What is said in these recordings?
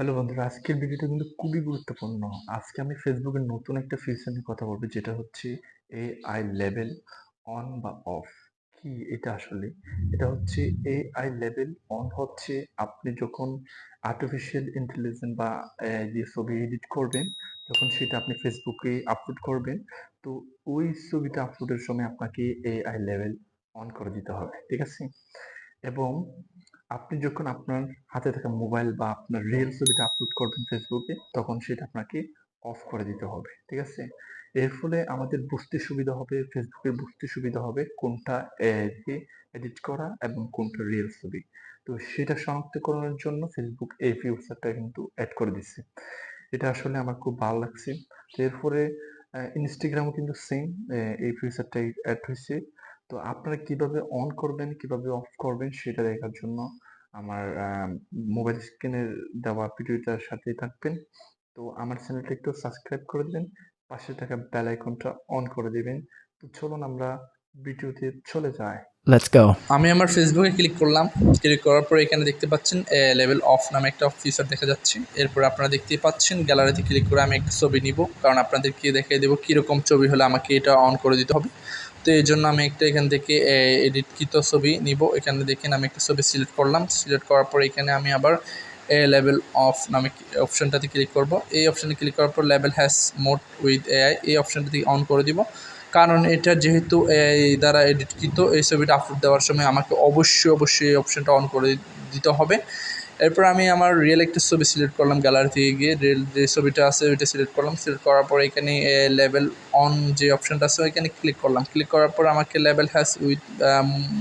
Hello বন্ধুরা, আজকের ভিডিওটা কিন্তু খুবই গুরুত্বপূর্ণ। আজকে আমি ফেসবুকের নতুন একটা ফিচার নিয়ে কথা বলব, যেটা হচ্ছে এআই লেভেল অন বা অফ কি এটা আসলে? এটা হচ্ছে এআই লেভেল অন হচ্ছে আপনি যখন আর্টিফিশিয়াল ইন্টেলিজেন্স বা যে ছবি এডিট করবেন, তখন সেটা আপনি ফেসবুকে আপলোড করবেন। তো ওই ছবিটা আপলোডের সময় আপনাকে এআই লেভেল অন করে দিতে হবে, ঠিক আছে? এবং আপনি যখন আপনার হাতে থাকা মোবাইল বা আপনার রিল ছবিটা আপলোড করবেন ফেসবুকে তখন সেটা আপনাকে অফ করে দিতে হবে, ঠিক আছে? এর ফলে আমাদের বুঝতে সুবিধা হবে ফেসবুকের বুঝতে সুবিধা হবে কোনটা এডিট করা এবং কোনটা রিল ছবি। তো সেটা শনাক্তকরণের জন্য ফেসবুক এই ফিউচারটা কিন্তু অ্যাড করে দিচ্ছে। এটা আসলে আমার খুব ভালো লাগছে। এরপরে ইনস্টাগ্রামও কিন্তু সেম এই ফিউচারটাই অ্যাড হয়েছে। তো আপনারা কীভাবে অন করবেন, কীভাবে অফ করবেন সেটা দেখার জন্য আমার মোবাইল স্ক্রিনের দেওয়া ভিডিওটার সাথে থাকবেন। তো আমার চ্যানেলটা একটু সাবস্ক্রাইব করে দিবেন, পাশে থাকা বেল আইকনটা অন করে দিবেন। তো চলুন আমরা ভিডিওতে চলে যাই Let's go. আমি আমার ফেসবুকে ক্লিক করলাম। ক্লিক করার পর এখানে দেখতে পাচ্ছেন লেভেল অফ নামে একটা ফিচার দেখা যাচ্ছে। এরপর আপনারা দেখতেই পাচ্ছেন গ্যালারিতে ক্লিক করে আমি একটা ছবি নিব। কারণ আপনাদেরকে দেখিয়ে দেবো কীরকম ছবি হলে আমাকে এটা অন করে দিতে হবে। তো এই জন্য আমি একটা এখান থেকে এডিটকৃত ছবি নিব। এখানে দেখেন আমি একটা ছবি সিলেক্ট করলাম। সিলেক্ট করার পর এখানে আমি আবার এ লেভেল অফ নামে অপশনটাতে ক্লিক করব। এই অপশানে ক্লিক করার পর level has mode with AI এই অপশানটাতে অন করে দিব। কারণ এটা যেহেতু এই দ্বারা এডিটকৃত, এই ছবিটা আপলোড দেওয়ার সময় আমাকে অবশ্যই অবশ্যই এই অপশানটা অন করে দিতে হবে। এরপর আমি আমার রিয়েল একটা ছবি সিলেক্ট করলাম গ্যালারি থেকে গিয়ে রিয়েল যে ছবিটা আছে ওইটা সিলেক্ট করলাম। সিলেক্ট করার পর এখানে লেভেল অন যে অপশানটা আছে ওইখানে ক্লিক করলাম। ক্লিক করার পর আমাকে লেভেল হ্যাজ উইথ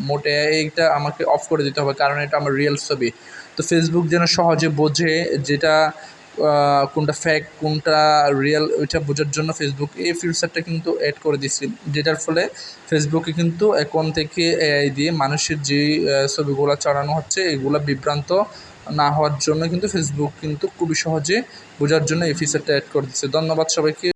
মোটে এইটা আমাকে অফ করে দিতে হবে, কারণ এটা আমার রিয়েল ছবি। তো ফেসবুক যেন সহজে বোঝে যেটা কোনটা ফ্যাক কোনটা রিয়েল ওইটা বোঝার জন্য ফেসবুক এই ফিউচারটা কিন্তু অ্যাড করে দিয়েছি। যেটার ফলে ফেসবুকে কিন্তু এখন থেকে এআই দিয়ে মানুষের যে ছবিগুলো চড়ানো হচ্ছে, এগুলো বিভ্রান্ত না হওয়ার জন্য কিন্তু ফেসবুক কিন্তু খুবই সহজে বোঝার জন্য এই ফিচারটা অ্যাড করে দিচ্ছে ধন্যবাদ সবাইকে।